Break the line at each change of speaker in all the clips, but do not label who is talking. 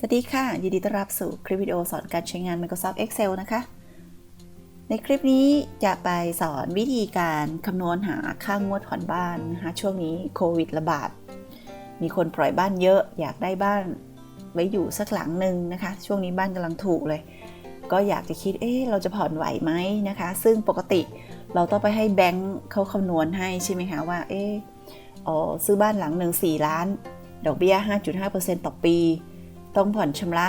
สวัสดีค่ะ ยินดีต้อนรับสู่คลิปวิดีโอสอนการใช้งาน Microsoft Excel นะคะ ในคลิปนี้จะไปสอนวิธีการคำนวณหาค่างวดผ่อนบ้านนะคะช่วงนี้โควิดระบาด มีคนปล่อยบ้านเยอะอยากได้บ้านไว้อยู่สักหลังหนึ่งนะคะ ช่วงนี้บ้านกำลังถูกเลย ก็อยากจะคิดเอ๊ะเราจะผ่อนไหวไหมนะคะ ซึ่งปกติเราต้องไปให้แบงค์เขาคำนวณให้ใช่ไหมคะว่าเอ๊ะอ๋อซื้อบ้านหลังหนึ่ง4ล้าน ดอกเบี้ย 5.5%ต่อปี ต้องผ่อนชำระ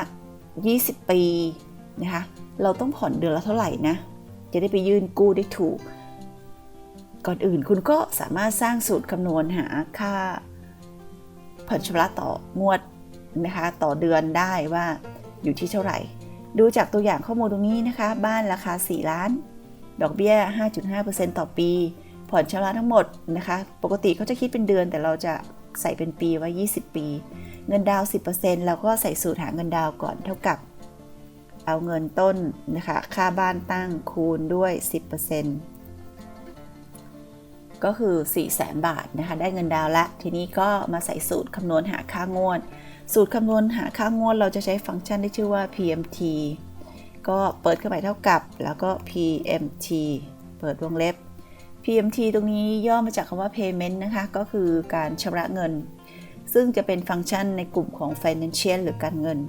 20 ปีนะคะ เราต้องผ่อนเดือนละเท่าไหร่นะ จะได้ไปยื่นกู้ได้ถูก ก่อนอื่นคุณก็สามารถสร้างสูตรคำนวณหาค่า ผ่อนชำระต่องวดนะคะต่อเดือนได้ว่าอยู่ที่เท่าไหร่ ดูจากตัวอย่างข้อมูลตรงนี้นะคะ บ้านราคา 4 ล้าน ดอกเบี้ย 5.5%ต่อปี ผ่อนชำระทั้งหมดนะคะ ปกติเขาจะคิดเป็นเดือนแต่เราจะใส่เป็นปีไว้20 ปี เงินดาวน์10%เราก็ใส่สูตรหาเงินดาวก่อนเท่ากับ เอาเงินต้นนะคะ ค่าบ้านตั้งคูณด้วย 10%ก็คือ 4 0 0 0 0 0บาทนะคะ ได้เงินดาวละ ทีนี้ก็มาใส่สูตรคำนวณหาค่างวด สูตรคำนวณหาค่างวด เราจะใช้ฟังก์ชันที่ชื่อว่า PMT ก็เปิดเข้าไปเท่ากับ แล้วก็ PMT เปิดวงเล็บ PMT ตรงนี้ย่อมาจากคำว่า payment นะคะ ก็คือการชำระเงิน ซึ่งจะเป็นฟังก์ชันในกลุ่มของ financial หรือการเงิน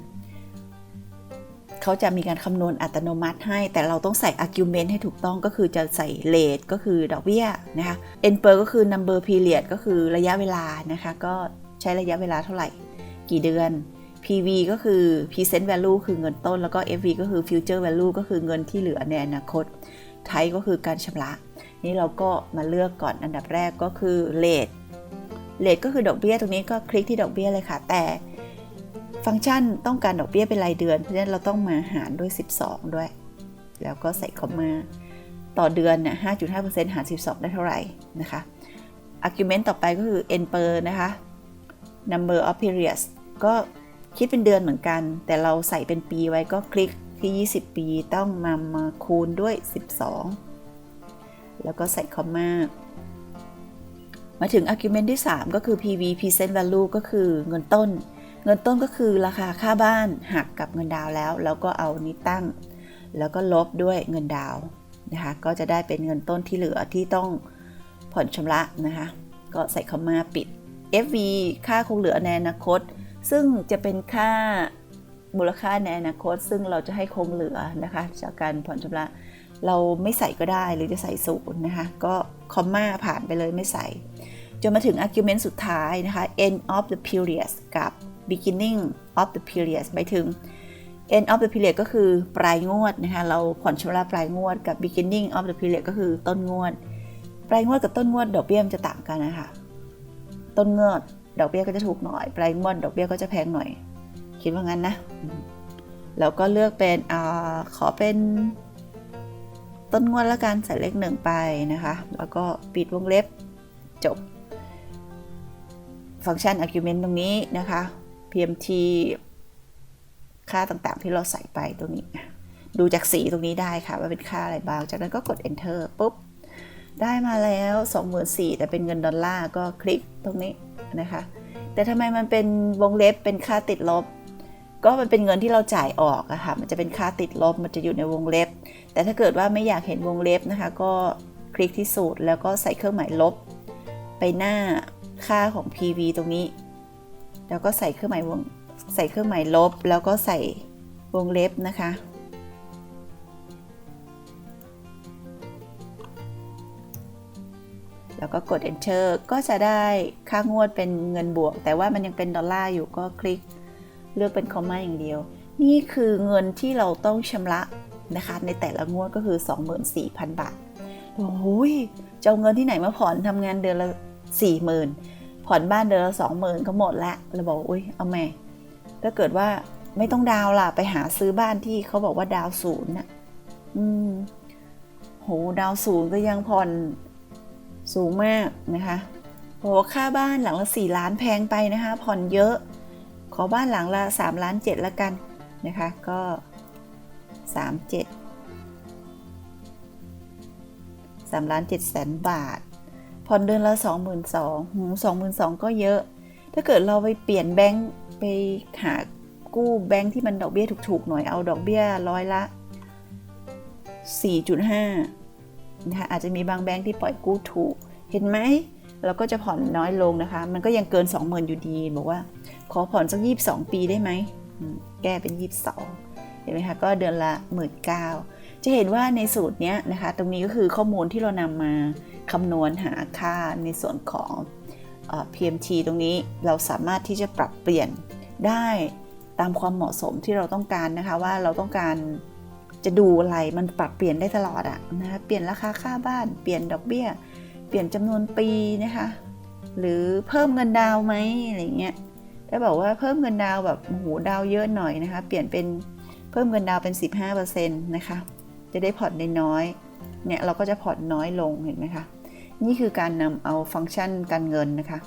เขาจะมีการคำนวณอัตโนมัติให้ แต่เราต้องใส่ argument ให้ถูกต้องก็คือจะใส่ rate ก็คือดอกเบี้ยนะคะ n per ก็คือ number period ก็คือระยะเวลานะคะ ก็ใช้ระยะเวลาเท่าไหร่ กี่เดือน PV ก็คือ present value คือเงินต้น แล้วก็ FV ก็คือ future value ก็คือเงินที่เหลือในอนาคต type ก็คือการชำระ นี่เราก็มาเลือกก่อนอันดับแรกก็คือ rate rate ก็คือดอกเบี้ยตรงนี้ก็คลิกที่ดอกเบี้ยเลยค่ะ แต่ฟังก์ชันต้องการดอกเบี้ยเป็นรายเดือน เพราะฉะนั้นเราต้องมาหารด้วย 12 ด้วย แล้วก็ใส่คอมมา ต่อเดือนเนี่ย5.5%หาร 12 ได้เท่าไหร่นะคะ argument ต่อไปก็คือ n per นะคะ number of periods ก็คิดเป็นเดือนเหมือนกัน แต่เราใส่เป็นปีไว้ก็คลิกที่ 20 ปีต้องมามาคูณด้วย 12 แล้วก็ใส่คอมมา มาถึง argument ที่ 3 ก็คือ PV present value ก็คือเงินต้น เงินต้นก็คือราคาค่าบ้านหักกับเงินดาวแล้ว แล้วก็เอานี้ตั้ง แล้วก็ลบด้วยเงินดาวนะคะก็จะได้เป็นเงินต้นที่เหลือที่ต้องผ่อนชำระนะคะก็ใส่คอมมาปิด FV ค่าคงเหลือในอนาคต ซึ่งจะเป็นค่ามูลค่าในอนาคต ซึ่งเราจะให้คงเหลือนะคะจากการผ่อนชำระเราไม่ใส่ก็ได้หรือจะใส่ศูนย์นะคะก็ คอมมาผ่านไปเลยไม่ใส่ จนมาถึง argument สุดท้ายนะคะ end of the period กับ beginning of the period หมายถึง end of the period ก็คือปลายงวดนะคะเราผ่อนชำระปลายงวดกับ beginning of the period ก็คือต้นงวด ปลายงวดกับต้นงวดดอกเบี้ยมันจะต่างกันนะคะต้นงวดดอกเบี้ยก็จะถูกหน่อย ปลายงวดดอกเบี้ยก็จะแพงหน่อย คิดว่างั้นนะ แล้วก็เลือกเป็นอขอเป็น ต้นงวดละกันใส่เลขหนึ่งไปนะคะ แล้วก็ปิดวงเล็บจบ ฟังก์ชัน argument ตรงนี้นะคะ pmt ค่าต่างๆที่เราใส่ไปตรงนี้ ดูจากสีตรงนี้ได้ค่ะ ว่าเป็นค่าอะไรบ้าง จากนั้นก็กด enter ปุ๊บ ได้มาแล้ว 24,000แต่เป็นเงินดอลลาร์ก็คลิกตรงนี้นะคะ แต่ทำไมมันเป็นวงเล็บเป็นค่าติดลบ ก็มันเป็นเงินที่เราจ่ายออกอะค่ะ มันจะเป็นค่าติดลบ มันจะอยู่ในวงเล็บ แต่ถ้าเกิดว่าไม่อยากเห็นวงเล็บนะคะ ก็คลิกที่สูตรแล้วก็ใส่เครื่องหมายลบ ไปหน้าค่าของ PV ตรงนี้ แล้วก็ใส่เครื่องหมายวง ใส่เครื่องหมายลบ แล้วก็ใส่วงเล็บนะคะ แล้วก็กด enter ก็จะได้ค่างวดเป็นเงินบวก แต่ว่ามันยังเป็นดอลลาร์อยู่ก็คลิก เลือกเป็นคอมมาอย่างเดียว นี่คือเงินที่เราต้องชำระนะคะ ในแต่ละงวดก็คือ 24,000 บาทโอ้ยจะเอาเงินที่ไหนมาผ่อนทำงานเดือนละ 40,000 ผ่อนบ้านเดือนละ20,000 ก็หมดละเราบอกอุ้ยเอาแม่ถ้าเกิดว่าไม่ต้องดาวล่ะไปหาซื้อบ้านที่เขาบอกว่าดาวศูนย์น่ะอืมโหดาวศูนย์ก็ยังผ่อนสูงมากนะคะโหค่าบ้านหลังละ4ล้านแพงไปนะคะ ผ่อนเยอะ ขอบ้านหลังละ3ล้าน7ละกันนะคะ ก็ 3 7 3ล้าน7แสนบาท ผ่อนเดือนละ 22,000หู22,000 ก็เยอะ ถ้าเกิดเราไปเปลี่ยนแบงค์ไปหากู้แบงค์ที่มันดอกเบี้ยถูกๆ หน่อยเอาดอกเบี้ยร้อยละ 4.5นะคะอาจจะมีบางแบงค์ที่ปล่อยกู้ถูก เห็นไหม เราก็จะผ่อนน้อยลงนะคะ มันก็ยังเกิน 20,000อยู่ดี บอกว่า ขอผ่อนสัก 22 ปีได้ไหม แก้เป็น 22 เห็นไหมคะ ก็เดือนละ19,000จะเห็นว่าในสูตรนี้นะคะ ตรงนี้ก็คือข้อมูลที่เรานำมาคำนวณหาค่าในส่วนของอ PMT ตรงนี้เราสามารถที่จะปรับเปลี่ยนได้ตามความเหมาะสมที่เราต้องการนะคะว่าเราต้องการจะดูอะไรมันปรับเปลี่ยนได้ตลอดอะนะคะเปลี่ยนราคาค่าบ้านเปลี่ยนดอกเบี้ย เปลี่ยนจำนวนปีนะคะ หรือเพิ่มเงินดาวไหมอะไรเงี้ยถ้าบอกว่าเพิ่มเงินดาวแบบโอ้โหดาวเยอะหน่อยนะคะ เปลี่ยนเป็นเพิ่มเงินดาวน์เป็น 15%นะคะ จะได้ผ่อนได้น้อย เนี่ยเราก็จะผ่อนน้อยลงเห็นไหมคะ นี่คือการนำเอาฟังก์ชันการเงินนะคะ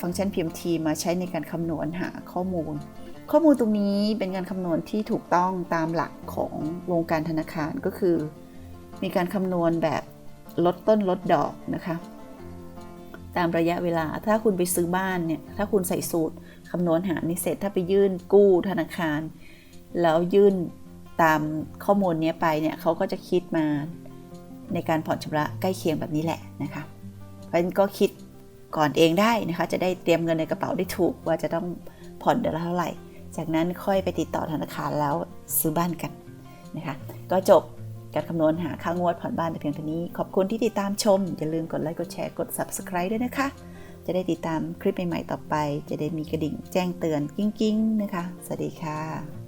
ฟังก์ชัน PMT มาใช้ในการคำนวณหาข้อมูล ข้อมูลตรงนี้เป็นการคำนวณที่ถูกต้องตามหลักของวงการธนาคารก็คือ มีการคำนวณแบบ ลดต้นลดดอกนะคะ ตามระยะเวลาถ้าคุณไปซื้อบ้านเนี่ย ถ้าคุณใส่สูตรคำนวณหารนี่เสร็จถ้าไปยื่นกู้ธนาคาร แล้วยื่นตามข้อมูลนี้ไปเนี่ยเขาก็จะคิดมาในการผ่อนชำระใกล้เคียงแบบนี้แหละนะคะ เพราะฉะนั้นก็คิดก่อนเองได้นะคะ จะได้เตรียมเงินในกระเป๋าได้ถูกว่าจะต้องผ่อนเดือนละเท่าไหร่ จากนั้นค่อยไปติดต่อธนาคารแล้วซื้อบ้านกันนะคะ ก็จบ การคำนวณหาค่างวดผ่อนบ้านแต่เพียงเท่านี้ ขอบคุณที่ติดตามชม อย่าลืมกดไลค์ กดแชร์ กด subscribe ด้วยนะคะ จะได้ติดตามคลิปใหม่ ๆ ต่อไป จะได้มีกระดิ่งแจ้งเตือนกิ้งๆ นะคะ สวัสดีค่ะ